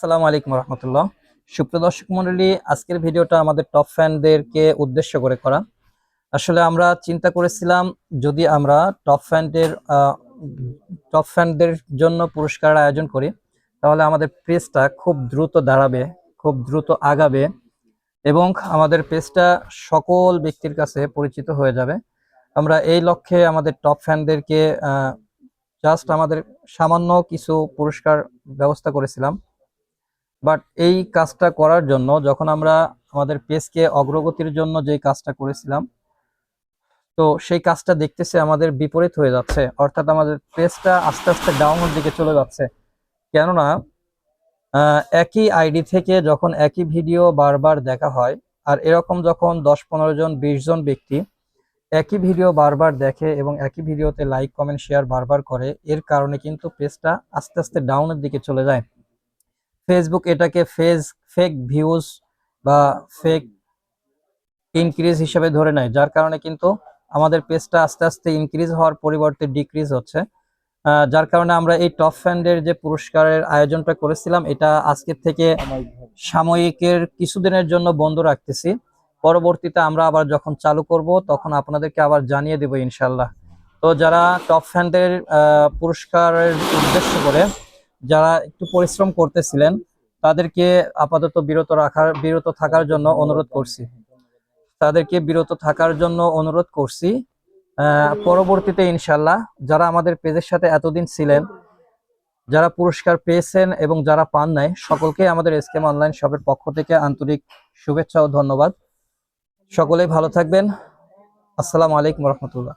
আসসালামু আলাইকুম রহমতুল্লাহ। সুপ্রিয় দর্শক মন্ডলী, আজকের ভিডিওটা আমাদের টপ ফ্যানদেরকে উদ্দেশ্য করে করা। আসলে আমরা চিন্তা করেছিলাম, যদি আমরা টপ ফ্যানদের টপ ফ্যানদের জন্য পুরস্কার আয়োজন করি, তাহলে আমাদের পেজটা খুব দ্রুত দাঁড়াবে, খুব দ্রুত আগাবে এবং আমাদের পেজটা সকল ব্যক্তির কাছে পরিচিত হয়ে যাবে। আমরা এই লক্ষ্যে আমাদের টপ ফ্যানদেরকে জাস্ট আমাদের সামান্য কিছু পুরস্কার ব্যবস্থা করেছিলাম। বাট এই কাজটা করার জন্য যখন আমরা আমাদের পেজকে অগ্রগতির জন্য যে কাজটা করেছিলাম, তো সেই কাজটা দেখতেছে আমাদের বিপরীত হয়ে যাচ্ছে। অর্থাৎ আমাদের পেজটা আস্তে আস্তে ডাউনের দিকে চলে যাচ্ছে। কেননা একই আইডি থেকে যখন একই ভিডিও বারবার দেখা হয়, আর এরকম যখন দশ, পনেরো জন, বিশ জন ব্যক্তি একই ভিডিও বারবার দেখে এবং একই ভিডিওতে লাইক কমেন্ট শেয়ার বারবার করে, এর কারণে কিন্তু পেজটা আস্তে আস্তে ডাউনের দিকে চলে যায়। ফেসবুক এটাকে ফেজ ফেক ভিউজ বা ফেক ইনক্রিজ হিসেবে ধরে নেয়, যার কারণে কিন্তু আমাদের পেজটা আস্তে আস্তে ইনক্রিজ হওয়ার পরিবর্তে ডিক্রিজ হচ্ছে। যার কারণে আমরা এই টপ ফ্যান্ডের যে পুরস্কারের আয়োজনটা করেছিলাম, এটা আজকের থেকে সাময়িকের কিছুদিনের জন্য বন্ধ রাখতেছি। পরবর্তীতে আমরা আবার যখন চালু করব, তখন আপনাদেরকে আবার জানিয়ে দেব ইনশাল্লাহ তো যারা টপ ফ্যান্ডের পুরস্কারের উদ্দেশ্য করে যারা একটু পরিশ্রম করতেছিলেন, তাদেরকে আপাতত বিরত রাখার, বিরত থাকার জন্য অনুরোধ করছি। তাদেরকে বিরত থাকার জন্য অনুরোধ করছি। পরবর্তীতে ইনশাল্লাহ যারা আমাদের পেজের সাথে এতদিন ছিলেন, যারা পুরস্কার পেয়েছেন এবং যারা পান নাই, সকলকে আমাদের এসকেম অনলাইন শপের পক্ষ থেকে আন্তরিক শুভেচ্ছা ও ধন্যবাদ। সকলেই ভালো থাকবেন। আসসালামু আলাইকুম রহমতুল্লাহ।